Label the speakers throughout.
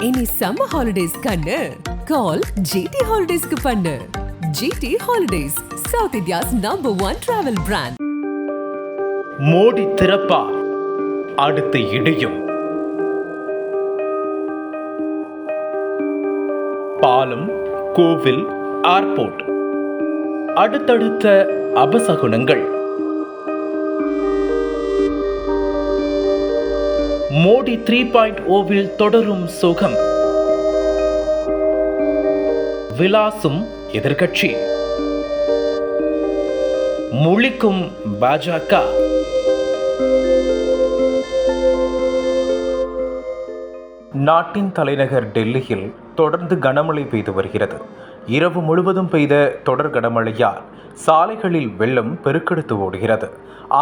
Speaker 1: இனி summer holidays கண்ணு. கால் GT ஹாலிடேஸ்க்கு பண்ணு. GT holidays south India's number one travel brand
Speaker 2: Modi திறப்பா. அடுத்து இடியும். பாலம் கோவில் ஏர்போர்ட் அடுத்தடுத்த அபசகுணங்கள் மோடி த்ரீ பாயிண்ட் ஓவில் தொடரும் சுகம். விலாசும் எதிர்கட்சி முழிக்கும் பாஜக. நாட்டின் தலைநகர் டெல்லியில் தொடர்ந்து கனமழை பெய்து வருகிறது. இரவு முழுவதும் பெய்த தொடர் கனமழையால் சாலைகளில் வெள்ளம் பெருக்கெடுத்து ஓடுகிறது.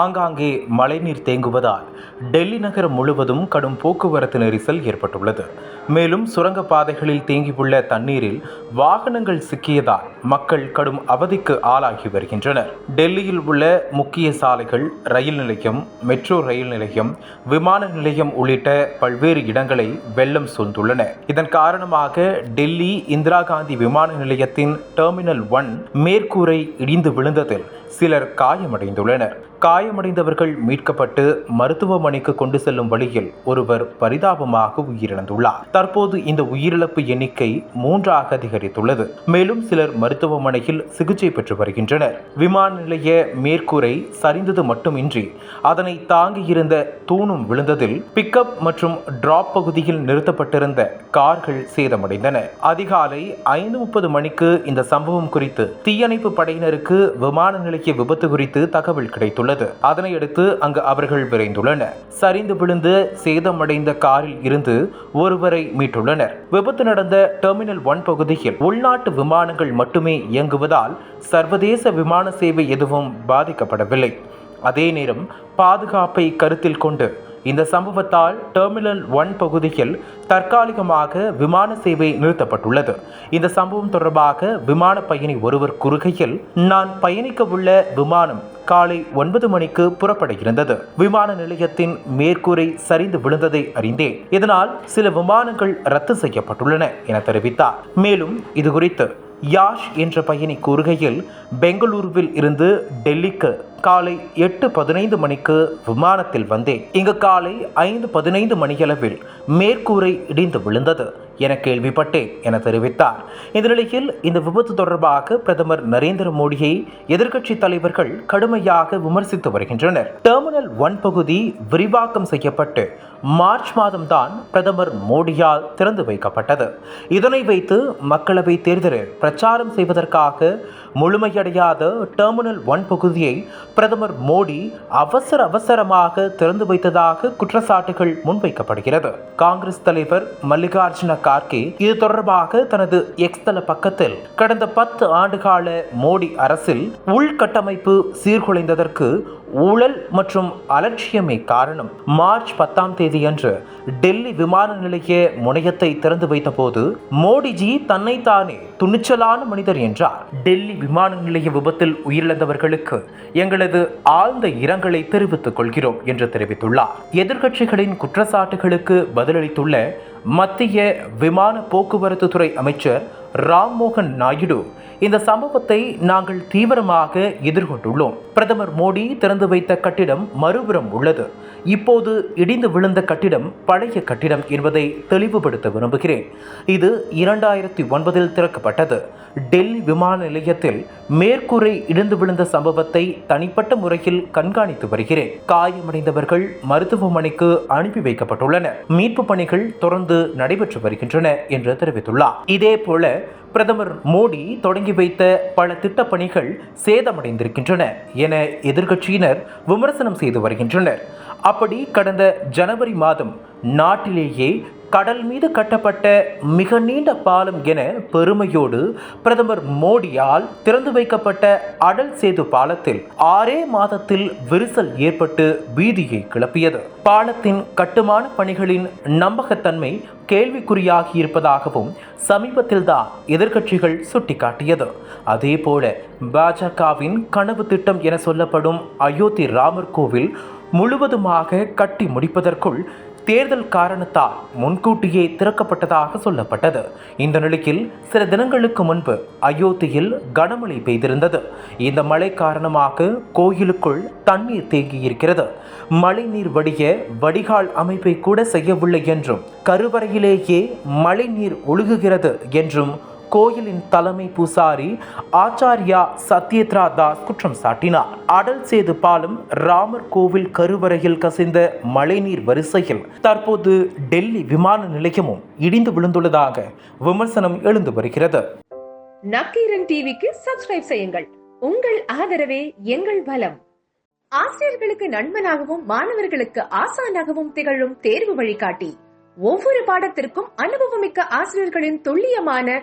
Speaker 2: ஆங்காங்கே மழைநீர் தேங்குவதால் டெல்லி நகரம் முழுவதும் கடும் போக்குவரத்து நெரிசல் ஏற்பட்டுள்ளது. மேலும் சுரங்கப்பாதைகளில் தேங்கியுள்ள தண்ணீரில் வாகனங்கள் சிக்கியதால் மக்கள் கடும் அவதிக்கு ஆளாகி வருகின்றனர். டெல்லியில் உள்ள முக்கிய சாலைகள் ரயில் நிலையம் மெட்ரோ ரயில் நிலையம் விமான நிலையம் உள்ளிட்ட பல்வேறு இடங்களை வெள்ளம் சூழ்ந்துள்ளன. இதன் காரணமாக டெல்லி இந்திரா காந்தி விமான நிலையத்தின் டெர்மினல் ஒன் மேற்கூரை இடிந்து விழுந்ததில் சிலர் காயமடைந்துள்ளனர். காயமடைந்தவர்கள் மீட்கப்பட்டு மருத்துவமனைக்கு கொண்டு செல்லும் வழியில் ஒருவர் பரிதாபமாக உயிரிழந்துள்ளார். தற்போது இந்த உயிரிழப்பு எண்ணிக்கை மூன்றாக அதிகரித்துள்ளது. மேலும் சிலர் மருத்துவமனையில் சிகிச்சை பெற்று வருகின்றனர். விமான நிலைய மேற்கூரை சரிந்தது மட்டுமின்றி அதனை தாங்கியிருந்த தூணும் விழுந்ததில் பிக்கப் மற்றும் டிராப் பகுதியில் நிறுத்தப்பட்டிருந்த கார்கள் சேதமடைந்தன. அதிகாலை ஐந்து முப்பது மணிக்கு இந்த சம்பவம் குறித்து தீயணைப்பு படையினருக்கு விமான நிலைய விபத்து குறித்து தகவல் கிடைத்துள்ளது. அதனையடுத்து அங்கு அவர்கள் விரைந்துள்ளனர். சரிந்து விழுந்து சேதமடைந்த காரில் இருந்து ஒருவரை மீட்டுள்ளனர். விபத்து நடந்த டெர்மினல் ஒன் பகுதியில் உள்நாட்டு விமானங்கள் மட்டுமே இயங்குவதால் சர்வதேச விமான சேவை எதுவும் பாதிக்கப்படவில்லை. அதே நேரம் பாதுகாப்பை கருத்தில் கொண்டு இந்த சம்பவத்தால் டெர்மினல் ஒன் பகுதியில் தற்காலிகமாக விமான சேவை நிறுத்தப்பட்டுள்ளது. இந்த சம்பவம் தொடர்பாக விமான பயணி ஒருவர் குறுகையில் நான் பயணிக்க உள்ள விமானம் காலை ஒன்பது மணிக்கு புறப்பட இருந்தது விமான நிலையத்தின் மேற்கூரை சரிந்து விழுந்ததை அறிந்தேன். இதனால் சில விமானங்கள் ரத்து செய்யப்பட்டுள்ளன என தெரிவித்தார். மேலும் இது குறித்து யாஷ் என்ற பயணி கூறுகையில் பெங்களூருவில் இருந்து டெல்லிக்கு காலை எட்டு பதினைந்து மணிக்கு விமானத்தில் வந்தேன். இங்கு காலை ஐந்து பதினைந்து மணியளவில் மேற்கூரை இடிந்து விழுந்தது என கேள்விப்பட்டேன் என தெரிவித்தார். இந்த நிலையில் இந்த விபத்து தொடர்பாக பிரதமர் நரேந்திர மோடியை எதிர்க்கட்சி தலைவர்கள் கடுமையாக விமர்சித்து வருகின்றனர். டெர்மினல் ஒன் பகுதி விரிவாக்கம் செய்யப்பட்டு மார்ச் மாதம்தான் பிரதமர் மோடியால் திறந்து வைக்கப்பட்டது. இதனை வைத்து மக்களவை தேர்தலில் பிரச்சாரம் செய்வதற்காக முழுமையடையாத டெர்மினல் ஒன் பகுதியை பிரதமர் மோடி அவசர அவசரமாக திறந்து வைத்ததாக குற்றச்சாட்டுகள் முன்வைக்கப்படுகிறது. காங்கிரஸ் தலைவர் மல்லிகார்ஜுன கார்கே இது தொடர்பாக தனது எக்ஸ் தள பக்கத்தில் கடந்த பத்து ஆண்டுகால மோடி அரசில் உள்கட்டமைப்பு சீர்குலைந்ததற்கு ஊழல் மற்றும் அலட்சியமே காரணம். மார்ச் பத்தாம் தேதியன்று டெல்லி விமான நிலைய முனையத்தை திறந்து வைத்தபோது மோடிஜி தன்னைத்தானே துணிச்சலான மனிதர் என்றார். டெல்லி விமான நிலைய விபத்தில் உயிரிழந்தவர்களுக்கு எங்களது ஆழ்ந்த இரங்கலை தெரிவித்துக் கொள்கிறோம் என்று தெரிவித்துள்ளார். எதிர்க்கட்சிகளின் குற்றச்சாட்டுகளுக்கு பதிலளித்துள்ள மத்திய விமான போக்குவரத்து துறை அமைச்சர் ராம்மோகன் நாயுடு இந்த சம்பவத்தை நாங்கள் தீவிரமாக எதிர்கொண்டுள்ளோம். பிரதமர் மோடி திறந்து வைத்த கட்டிடம் மறுபுறம் உள்ளது. இப்போது இடிந்து விழுந்த கட்டிடம் பழைய கட்டிடம் என்பதை தெளிவுபடுத்த விரும்புகிறேன். இது இரண்டாயிரத்தி ஒன்பதில் திறக்கப்பட்டது. டெல்லி விமான நிலையத்தில் மேற்கூரை இடிந்து விழுந்த சம்பவத்தை தனிப்பட்ட முறையில் கண்காணித்து வருகிறேன். காயமடைந்தவர்கள் மருத்துவமனைக்கு அனுப்பி வைக்கப்பட்டுள்ளனர். மீட்பு பணிகள் தொடர்ந்து நடைபெற்று வருகின்றன என்று தெரிவித்துள்ளார். இதே போல பிரதமர் மோடி தொடங்கி வைத்த பல திட்டப்பணிகள் சேதமடைந்திருக்கின்றன என எதிர்க்கட்சியினர் விமர்சனம் செய்து வருகின்றனர். அப்படி கடந்த ஜனவரி மாதம் நாட்டிலேயே கடல் மீது கட்டப்பட்ட மிக நீண்ட பாலம் என பெருமையோடு பிரதமர் மோடியால் திறந்து வைக்கப்பட்ட அடல் சேது பாலத்தில் ஆறே மாதத்தில் விரிசல் ஏற்பட்டு பீதியை கிளப்பியது. பாலத்தின் கட்டுமான பணிகளின் நம்பகத்தன்மை கேள்விக்குறியாகி இருப்பதாகவும் சமீபத்தில்தான் எதிர்க்கட்சிகள் சுட்டிக்காட்டியது. அதே போல பாஜகவின் கனவு திட்டம் என சொல்லப்படும் அயோத்தி ராமர் கோவில் முழுவதுமாக கட்டி முடிப்பதற்குள் தேர்தல் காரணத்தால் முன்கூட்டியே திறக்கப்பட்டதாக சொல்லப்பட்டது. இந்த நிலையில் சில தினங்களுக்கு முன்பு அயோத்தியில் கனமழை பெய்திருந்தது. இந்த மழை காரணமாக கோயிலுக்குள் தண்ணீர் தேங்கியிருக்கிறது. மழைநீர் வடிய வடிகால் அமைப்பை கூட செய்யவில்லை என்றும் கருவறையிலேயே மழைநீர் ஒழுகுகிறது என்றும் கோயிலின் தலைமை பூசாரி ஆச்சாரியா சத்யேத்ரா தாஸ் குற்றம் சாட்டினார். அடல் சேது பாலம் ராமர் கோவில் கருவறையில் கசிந்த மழைநீர் வரிசையில் தற்போது டெல்லி விமான நிலையமும் இடிந்து விழுந்துள்ளதாக விமர்சனம் எழுந்து வருகிறது.
Speaker 3: நக்கீரன் டிவிக்கு சப்ஸ்கிரைப் செய்யுங்கள். உங்கள் ஆதரவே எங்கள் பலம் ஆசிரியர்களுக்கு நண்பனாகவும் மாணவர்களுக்கு ஆசானாகவும் திகழும் தேர்வு வழிகாட்டி. ஒவ்வொரு பாடத்திற்கும் அனுபவமிக்க ஆசிரியர்களின் துல்லியமான